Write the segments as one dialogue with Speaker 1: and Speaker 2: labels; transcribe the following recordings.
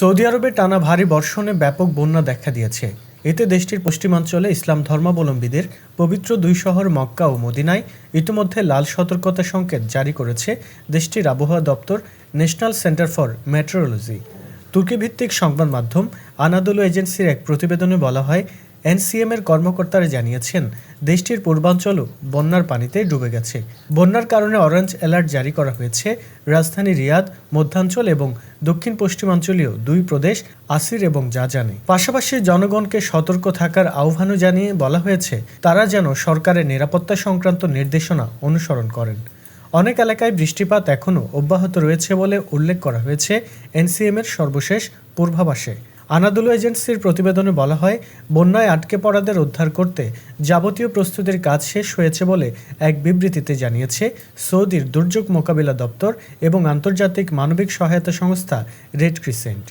Speaker 1: Saudi আরবে টানা ভারী বর্ষণে ব্যাপক বন্যা দেখা দিয়েছে। এতে দেশটির পশ্চিমাঞ্চলে ইসলাম ধর্মাবলম্বীদের পবিত্র দুই শহর মক্কা ও মদিনায় ইতিমধ্যে লাল সতর্কতা সংকেত জারি করেছে দেশটির আবহাওয়া দপ্তর ন্যাশনাল সেন্টার ফর মেট্রোলজি। তুর্কিভিত্তিক সংবাদ মাধ্যম আনাদুলু এজেন্সির এক প্রতিবেদনে বলা হয় এনসিএম এর কর্মকর্তারা জানিয়েছেন, দেশটির পূর্বাঞ্চলও বন্যার পানিতে ডুবে গেছে। বন্যার কারণে অরেঞ্জ অ্যালার্ট জারি করা হয়েছে। রাজধানী রিয়াদ, মধ্যাঞ্চল এবং দক্ষিণ পশ্চিমাঞ্চলীয় দুই প্রদেশ, আসির এবং জাজানে পাশাপাশি জনগণকে সতর্ক থাকার আহ্বানও জানিয়ে বলা হয়েছে, তারা যেন সরকারের নিরাপত্তা সংক্রান্ত নির্দেশনা অনুসরণ করেন। অনেক এলাকায় বৃষ্টিপাত এখনও অব্যাহত রয়েছে বলে উল্লেখ করা হয়েছে এনসিএম এর সর্বশেষ পূর্বাভাসে। আনাদুলু এজেন্সির প্রতিবেদনে বলা হয়, বন্যায় আটকে পড়াদের উদ্ধার করতে যাবতীয় প্রস্তুতির কাজ শেষ হয়েছে বলে এক বিবৃতিতে জানিয়েছে, সৌদির দুর্যোগ মোকাবিলা দপ্তর এবং আন্তর্জাতিক মানবিক সহায়তা সংস্থা রেড ক্রিসেন্ট।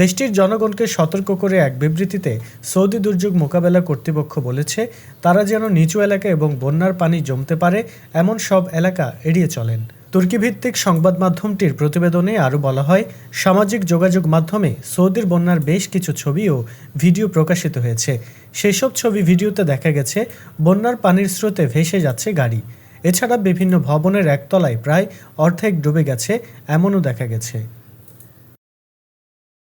Speaker 1: দেশটির জনগণকে সতর্ক করে এক বিবৃতিতে সৌদি দুর্যোগ মোকাবেলা কর্তৃপক্ষ বলেছে, তারা যেন নিচু এলাকা এবং বন্যার পানি জমতে পারে, এমন সব এলাকা এড়িয়ে চলেন। তুর্কি ভিত্তিক সংবাদ মাধ্যমটির প্রতিবেদনে আরও বলা হয়, সামাজিক যোগাযোগ মাধ্যমে সৌদির বন্যার বেশ কিছু ছবি ও ভিডিও প্রকাশিত হয়েছে। সেসব ছবি ভিডিওতে দেখা গেছে, বন্যার পানির স্রোতে ভেসে যাচ্ছে গাড়ি। এছাড়া বিভিন্ন ভবনের একতলায় প্রায় অর্ধেক ডুবে গেছে, এমনও দেখা গেছে।